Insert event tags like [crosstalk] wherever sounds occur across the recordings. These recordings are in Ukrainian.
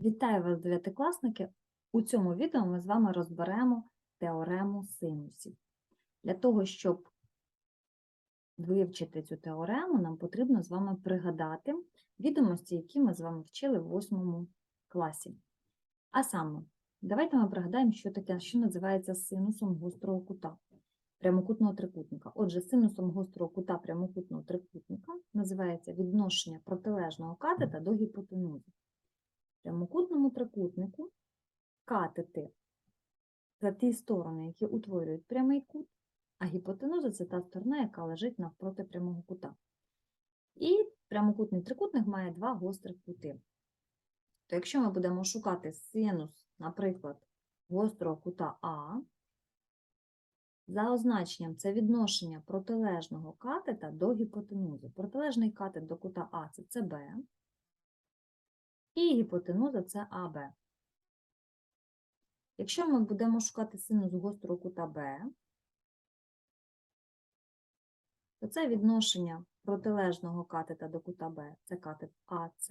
Вітаю вас, дев'ятикласники! У цьому відео ми з вами розберемо теорему синусів. Для того, щоб вивчити цю теорему, нам потрібно з вами пригадати відомості, які ми з вами вчили в 8 класі. А саме, давайте ми пригадаємо, що таке, що називається синусом гострого кута прямокутного трикутника. Отже, синусом гострого кута прямокутного трикутника називається відношення протилежного катета до гіпотенузи прямокутному трикутнику катети за ті сторони, які утворюють прямий кут, а гіпотенуза це та сторона, яка лежить навпроти прямого кута. І прямокутний трикутник має два гострих кути. То якщо ми будемо шукати синус, наприклад, гострого кута А, за означенням це відношення протилежного катета до гіпотенузи. Протилежний катет до кута А це СБ, і гіпотенуза це АБ. Якщо ми будемо шукати синус гострого кута Б, то це відношення протилежного катета до кута Б, це катет АС,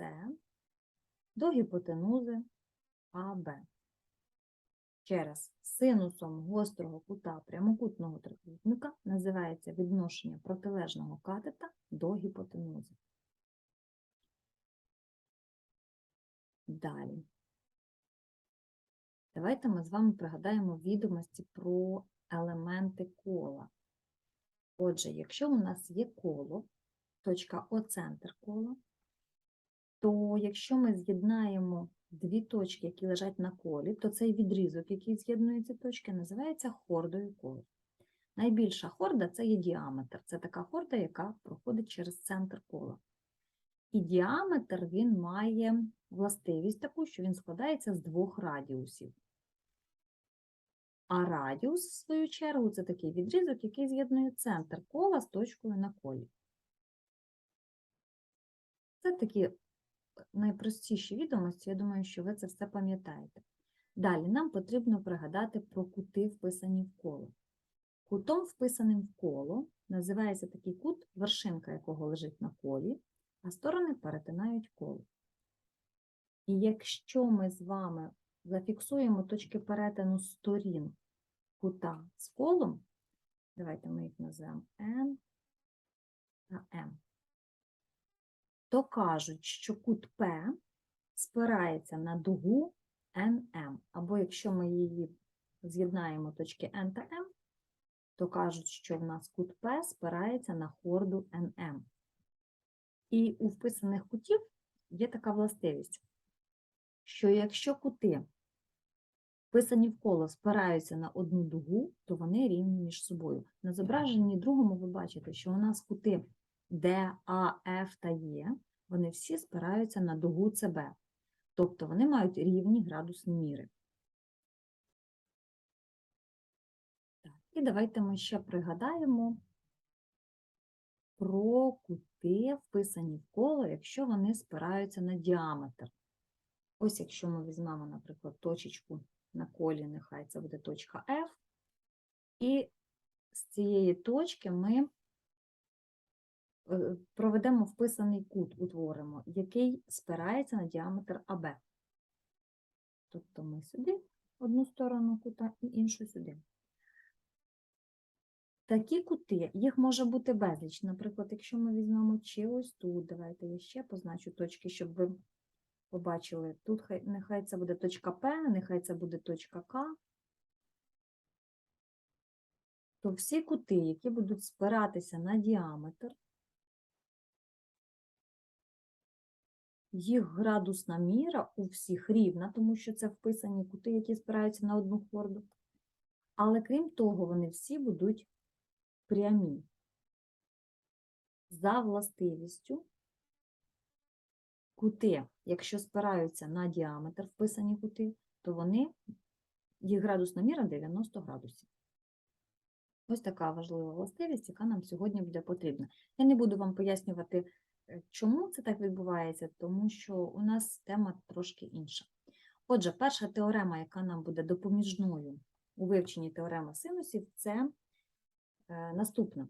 до гіпотенузи АБ. Ще раз, синусом гострого кута прямокутного трикутника називається відношення протилежного катета до гіпотенузи. Далі. Давайте ми з вами пригадаємо відомості про елементи кола. Отже, якщо у нас є коло, точка О центр кола, то якщо ми з'єднаємо дві точки, які лежать на колі, то цей відрізок, який з'єднує ці точки, називається хордою кола. Найбільша хорда це є діаметр. Це така хорда, яка проходить через центр кола. І діаметр він має властивість таку, що він складається з двох радіусів. А радіус, в свою чергу, це такий відрізок, який з'єднує центр кола з точкою на колі. Це такі найпростіші відомості, я думаю, що ви це все пам'ятаєте. Далі нам потрібно пригадати про кути, вписані в коло. Кутом, вписаним в коло, називається такий кут, вершинка якого лежить на колі, а сторони перетинають коло. І якщо ми з вами зафіксуємо точки перетину сторін кута з колом, давайте ми їх назвемо N та M, то кажуть, що кут P спирається на дугу NM, або якщо ми її з'єднаємо точки N та M, то кажуть, що в нас кут P спирається на хорду NM. І у вписаних кутів є така властивість, що якщо кути, вписані в коло, спираються на одну дугу, то вони рівні між собою. На зображенні другому ви бачите, що у нас кути D, A, F та E, вони всі спираються на дугу CB, тобто вони мають рівні градусні міри. Так, І давайте ми ще пригадаємо про кути, вписані в коло, якщо вони спираються на діаметр. Ось якщо ми візьмемо, наприклад, точечку на колі, нехай це буде точка F, і з цієї точки ми е, проведемо вписаний кут, утворимо, який спирається на діаметр АБ. Тобто ми сюди одну сторону кута і іншу сюди. Такі кути, їх може бути безліч. Наприклад, якщо ми візьмемо чи ось тут, давайте я ще позначу точки, щоб ви побачили. Тут хай, нехай це буде точка П, нехай це буде точка К. То всі кути, які будуть спиратися на діаметр, їх градусна міра у всіх рівна, тому що це вписані кути, які спираються на одну хорду. Але крім того, вони всі будуть прямі. За властивістю кути, якщо спираються на діаметр вписані кути, то вони, їх градусна міра 90 градусів. Ось така важлива властивість, яка нам сьогодні буде потрібна. Я не буду вам пояснювати, е, чому це так відбувається, тому що у нас тема трошки інша. Отже, перша теорема, яка нам буде допоміжною у вивченні теореми синусів, це Наступне.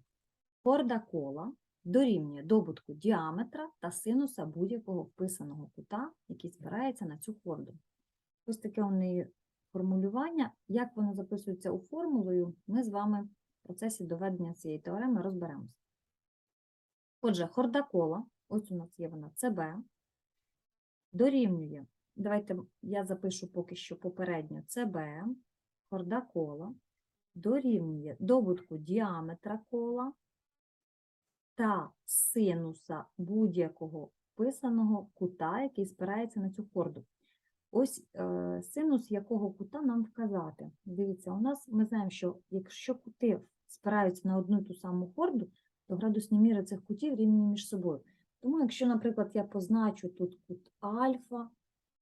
Хорда кола дорівнює добутку діаметра та синуса будь-якого вписаного кута, який спирається на цю хорду. Ось таке у неї формулювання. Як воно записується у формулою, ми з вами в процесі доведення цієї теореми розберемося. Отже, хорда кола, ось у нас є вона CB, дорівнює, давайте я запишу поки що попередньо CB, хорда кола, дорівнює добутку діаметра кола та синуса будь-якого вписаного кута, який спирається на цю хорду. Ось е, синус якого кута нам вказати. Дивіться, у нас ми знаємо, що якщо кути спираються на одну і ту саму хорду, то градусні міри цих кутів рівні між собою. Тому, якщо, наприклад, я позначу тут кут альфа,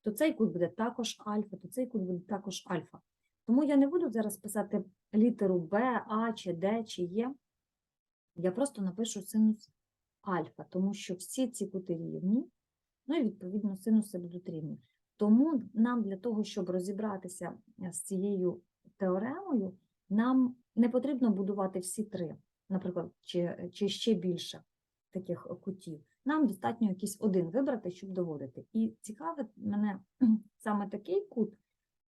то цей кут буде також альфа, то цей кут буде також альфа. Тому я не буду зараз писати літеру Б, А, чи Д, чи Є. Я просто напишу синус альфа, тому що всі ці кути рівні, ну і відповідно синуси будуть рівні. Тому нам для того, щоб розібратися е, з цією теоремою, нам не потрібно будувати всі три, наприклад, чи, чи ще більше таких кутів. Нам достатньо якийсь один вибрати, щоб доводити. І цікавить мене [clears throat] саме такий кут,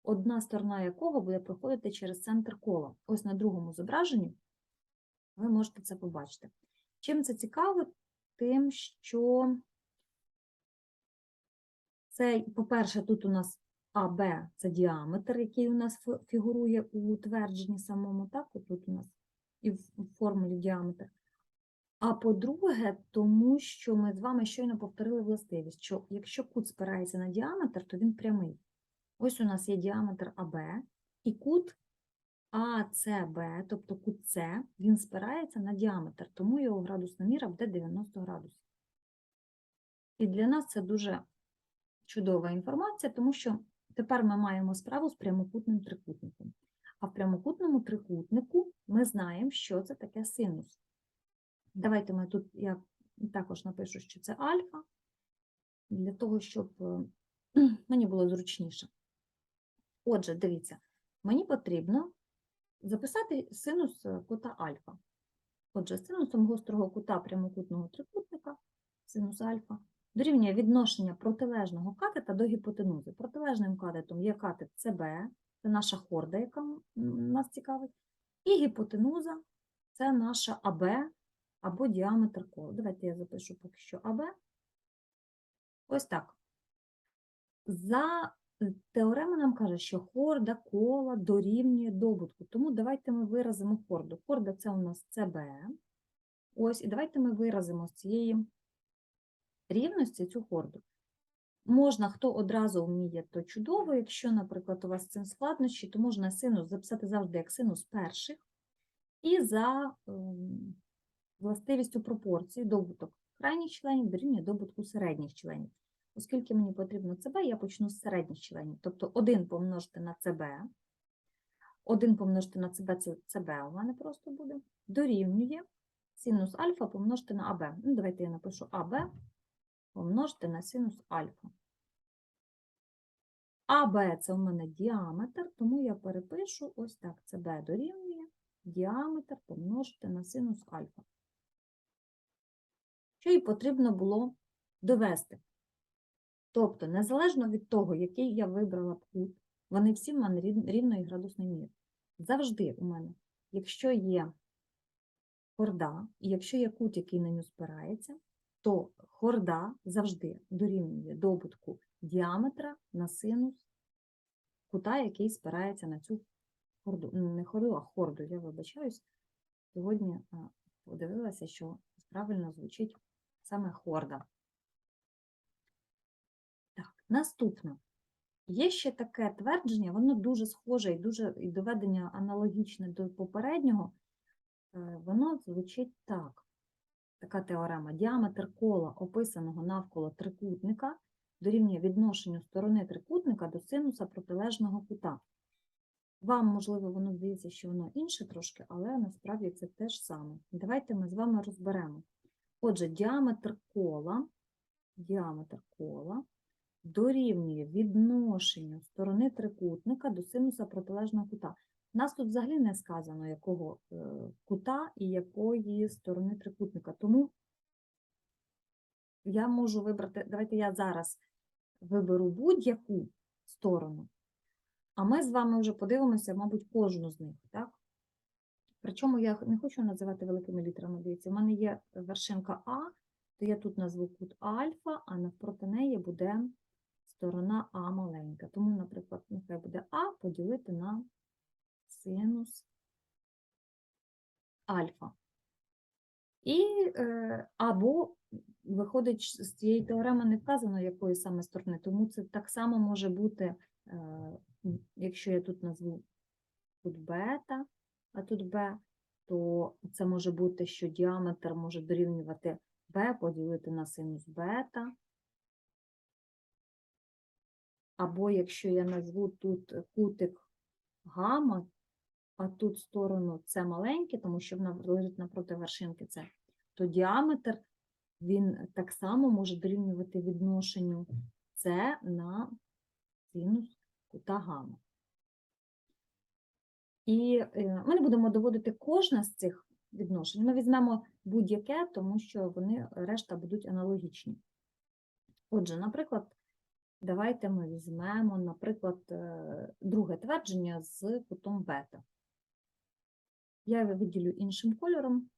одна сторона якого буде проходити через центр кола. Ось на другому зображенні ви можете це побачити. Чим це цікаво? Тим, що це, по-перше, тут у нас АБ це діаметр, який у нас фігурує у твердженні самому, так, тут у нас і в формулі діаметр. А по-друге, тому що ми з вами щойно повторили властивість, що якщо кут спирається на діаметр, то він прямий. Ось у нас є діаметр АБ, і кут АЦБ, тобто кут С, він спирається на діаметр, тому його градусна міра буде 90 градусів. І для нас це дуже чудова інформація, тому що тепер ми маємо справу з прямокутним трикутником. А в прямокутному трикутнику ми знаємо, що це таке синус. Давайте ми тут я також напишу, що це альфа, для того, щоб е, [clears throat] мені було зручніше. Отже, дивіться, мені потрібно записати синус е, кута альфа. Отже, синусом гострого кута прямокутного трикутника, синус альфа, дорівнює відношення протилежного катета до гіпотенузи. Протилежним катетом є катет СБ, це наша хорда, яка нас цікавить, і гіпотенуза це наша АБ або діаметр кола. Давайте я запишу поки що АБ. Ось так. За теорема нам каже, що хорда кола дорівнює добутку. Тому давайте ми виразимо хорду. Хорда це у нас СБ. Ось, і давайте ми виразимо з цієї рівності цю хорду. Можна, хто одразу вміє, то чудово. Якщо, наприклад, у вас цим складнощі, то можна синус записати завжди як синус перших. І за ем, властивістю пропорції добуток крайніх членів дорівнює добутку середніх членів. Оскільки мені потрібно ЦБ, я почну з середніх членів. Тобто 1 помножити на ЦБ, 1 помножити на ЦБ, це ЦБ у мене просто буде, дорівнює синус альфа помножити на АБ. Ну, давайте я напишу АБ помножити на синус альфа. АБ це у мене діаметр, тому я перепишу ось так. ЦБ дорівнює діаметр помножити на синус альфа. Що і потрібно було довести. Тобто, незалежно від того, який я вибрала кут, вони всі в мене рівної градусної міри. Завжди у мене, якщо є хорда, і якщо є кут, який на нього спирається, то хорда завжди дорівнює добутку діаметра на синус кута, який спирається на цю хорду. Не хорду, а хорду, я вибачаюсь. Сьогодні подивилася, що правильно звучить саме хорда. Наступне. Є ще таке твердження, воно дуже схоже і дуже і доведення аналогічне до попереднього. Е, Воно звучить так. Така теорема. Діаметр кола, описаного навколо трикутника, дорівнює відношенню сторони трикутника до синуса протилежного кута. Вам, можливо, воно здається, що воно інше трошки, але насправді це те ж саме. Давайте ми з вами розберемо. Отже, діаметр кола, діаметр кола дорівнює відношенню сторони трикутника до синуса протилежного кута. У нас тут взагалі не сказано, якого е, кута і якої сторони трикутника. Тому я можу вибрати, давайте я зараз виберу будь-яку сторону, а ми з вами вже подивимося, мабуть, кожну з них, так? Причому я не хочу називати великими літерами, дивіться, у мене є вершинка А, то я тут назву кут альфа, а навпроти неї буде сторона А маленька. Тому, наприклад, нехай буде А поділити на синус альфа. І е, або виходить, з цієї теореми не вказано, якої саме сторони, тому це так само може бути, е, якщо я тут назву тут бета, а тут Б, то це може бути, що діаметр може дорівнювати Б поділити на синус бета. Або якщо я назву тут кутик гамма, а тут сторону це маленьке, тому що вона лежить напроти вершинки це, то діаметр він так само може дорівнювати відношенню С на синус кута гамма. І е, ми не будемо доводити кожне з цих відношень. Ми візьмемо будь-яке, тому що вони решта будуть аналогічні. Отже, наприклад, давайте ми візьмемо, наприклад, е, друге твердження з кутом бета. Я його виділю іншим кольором.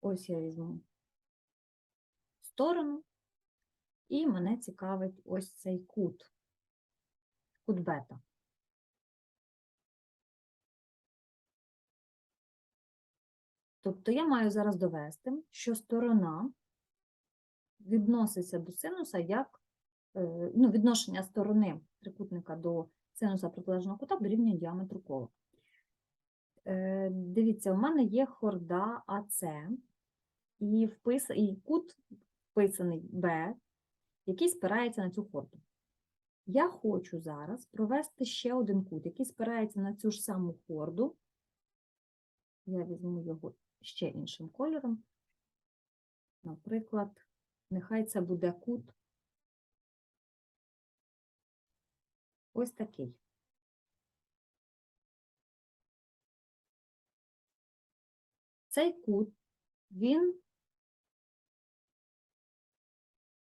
Ось я візьму сторону, і мене цікавить ось цей кут, кут бета. Тобто я маю зараз довести, що сторона відноситься до синуса як е, ну, відношення сторони трикутника до синуса протилежного кута дорівнює діаметру кола. Е, Дивіться, у мене є хорда АС і, впис... і кут вписаний Б, який спирається на цю хорду. Я хочу зараз провести ще один кут, який спирається на цю ж саму хорду. Я візьму його ще іншим кольором. Наприклад, нехай це буде кут ось такий. Цей кут, він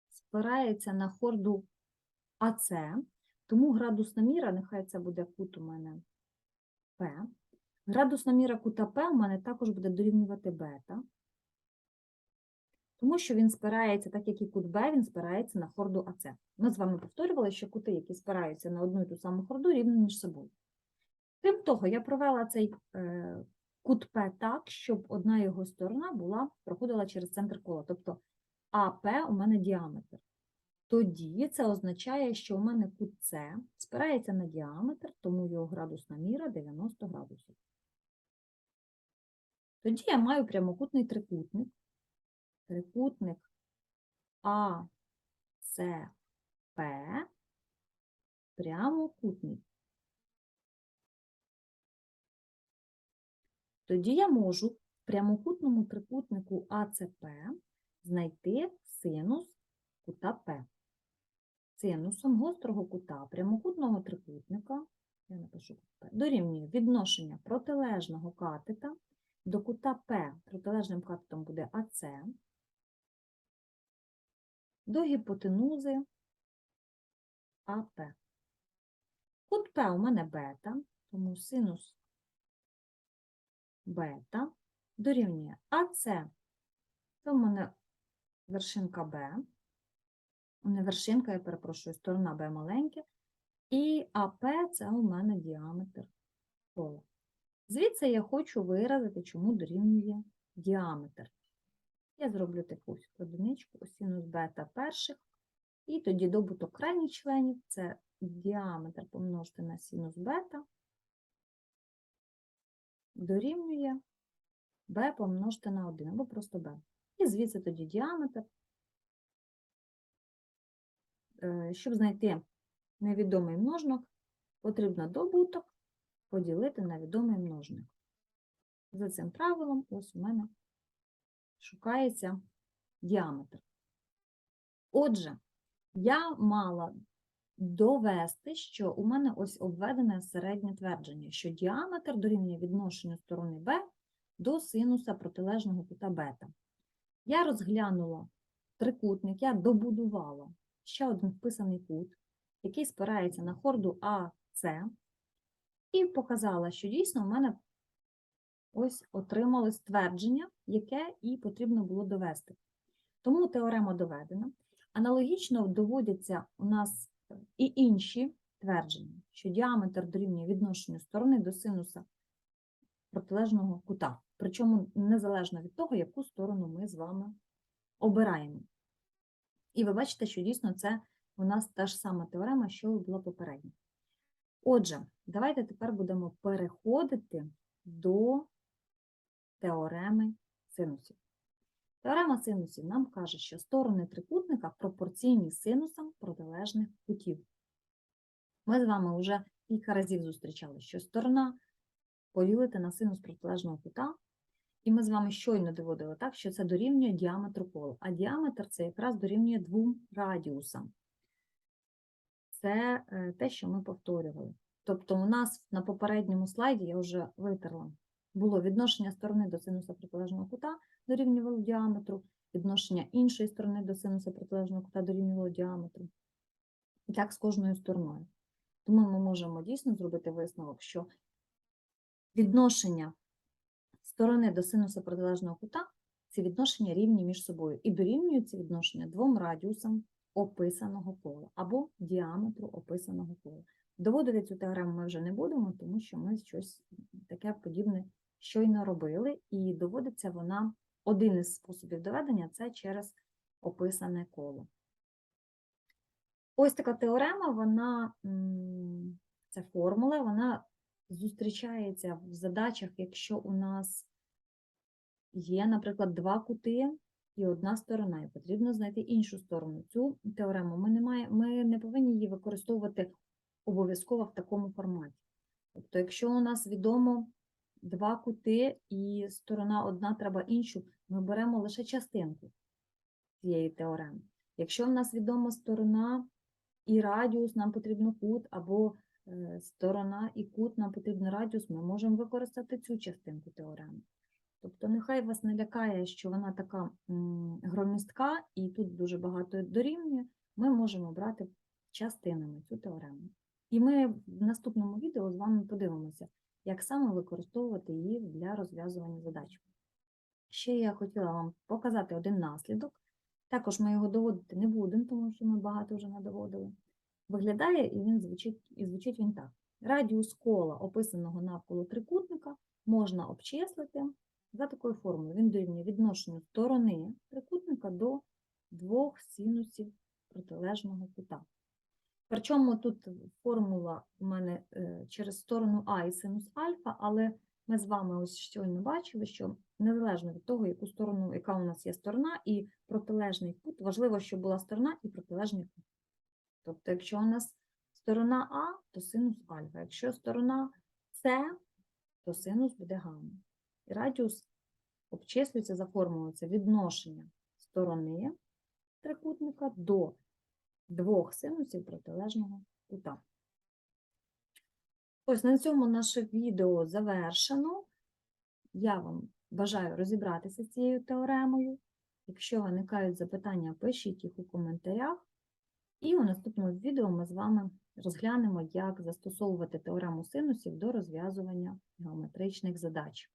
спирається на хорду АС, тому градусна міра, нехай це буде кут у мене П. Градусна міра кута П у мене також буде дорівнювати бета, тому що він спирається, так як і кут Б, він спирається на хорду АС. Ми з вами повторювали, що кути, які спираються на одну і ту саму хорду, рівні між собою. Крім того, я провела цей е, кут П так, щоб одна його сторона була, проходила через центр кола, тобто АП у мене діаметр. Тоді це означає, що у мене кут С спирається на діаметр, тому його градусна міра 90 градусів. Тоді я маю прямокутний трикутник. Трикутник АСП прямокутний. Тоді я можу в прямокутному трикутнику АЦП знайти синус кута П. Синусом гострого кута прямокутного трикутника я напишу П, дорівнює відношення протилежного катета до кута П. Протилежним катетом буде АЦ, до гіпотенузи АП. Кут П у мене бета, тому синус бета дорівнює АЦ. Це у мене вершинка Б. Не вершинка, я перепрошую, сторона Б маленька. І АП це у мене діаметр кола. Звідси я хочу виразити, чому дорівнює діаметр. Я зроблю таку одиничку, синус бета перших, і тоді добуток крайніх членів це діаметр помножити на синус бета дорівнює b помножити на 1, або просто b. І звідси тоді діаметр. Е, Щоб знайти невідомий множник, потрібно добуток поділити на відомий множник. За цим правилом, ось у мене шукається діаметр. Отже, я мала довести, що у мене ось обведене середнє твердження, що діаметр дорівнює відношенню сторони B до синуса протилежного кута бета. Я розглянула трикутник, я добудувала ще один вписаний кут, який спирається на хорду АС, і показала, що дійсно в мене ось отрималось твердження, яке і потрібно було довести. Тому теорема доведена. Аналогічно доводяться у нас і інші твердження, що діаметр дорівнює відношенню сторони до синуса протилежного кута, причому незалежно від того, яку сторону ми з вами обираємо. І ви бачите, що дійсно це у нас та ж сама теорема, що була попередня. Отже, давайте тепер будемо переходити до теореми синусів. Теорема синусів нам каже, що сторони трикутника пропорційні синусам протилежних кутів. Ми з вами вже кілька разів зустрічали, що сторона поділити на синус протилежного кута, і ми з вами щойно доводили так, що це дорівнює діаметру кола, а діаметр це якраз дорівнює двом радіусам. Це е, те, що ми повторювали. Тобто, у нас на попередньому слайді я вже витерла, було відношення сторони до синуса протилежного кута дорівнювало діаметру, відношення іншої сторони до синуса протилежного кута дорівнювало діаметру. І так з кожною стороною. Тому ми можемо дійсно зробити висновок, що відношення сторони до синуса протилежного кута ці відношення рівні між собою і дорівнюють ці відношення двом радіусам описаного кола або діаметру описаного кола. Доводити цю теорему ми вже не будемо, тому що ми щось таке подібне щойно робили, і доводиться вона, один із способів доведення це через описане коло. Ось така теорема, вона, ця формула, вона зустрічається в задачах, якщо у нас є, наприклад, два кути і одна сторона, і потрібно знайти іншу сторону. Цю теорему ми не, має, ми не повинні її використовувати обов'язково в такому форматі. Тобто, якщо у нас відомо два кути і сторона одна треба іншу, ми беремо лише частинку цієї теореми. Якщо в нас відома сторона і радіус, нам потрібно кут, або е, сторона і кут, нам потрібен радіус, ми можемо використати цю частинку теореми. Тобто, нехай вас не лякає, що вона така громістка, і тут дуже багато дорівнює, ми можемо брати частинами цю теорему. І ми в наступному відео з вами подивимося, як саме використовувати її для розв'язування задач. Ще я хотіла вам показати один наслідок. Також ми його доводити не будемо, тому що ми багато вже надоводили. Виглядає і він звучить, і звучить він так. Радіус кола, описаного навколо трикутника, можна обчислити за такою формулою. Він дорівнює відношенню сторони трикутника до двох синусів протилежного кута. Причому тут формула у мене е, через сторону А і синус альфа, але ми з вами ось щойно бачили, що незалежно від того, яку сторону, яка у нас є сторона і протилежний кут, важливо, щоб була сторона і протилежний кут. Тобто, якщо у нас сторона А, то синус альфа, якщо сторона С, то синус буде гамма. Радіус обчислюється за формулою це відношення сторони трикутника до двох синусів протилежного кута. Ось на цьому наше відео завершено. Я вам бажаю розібратися з цією теоремою. Якщо виникають запитання, пишіть їх у коментарях. І у наступному відео ми з вами розглянемо, як застосовувати теорему синусів до розв'язування геометричних задач.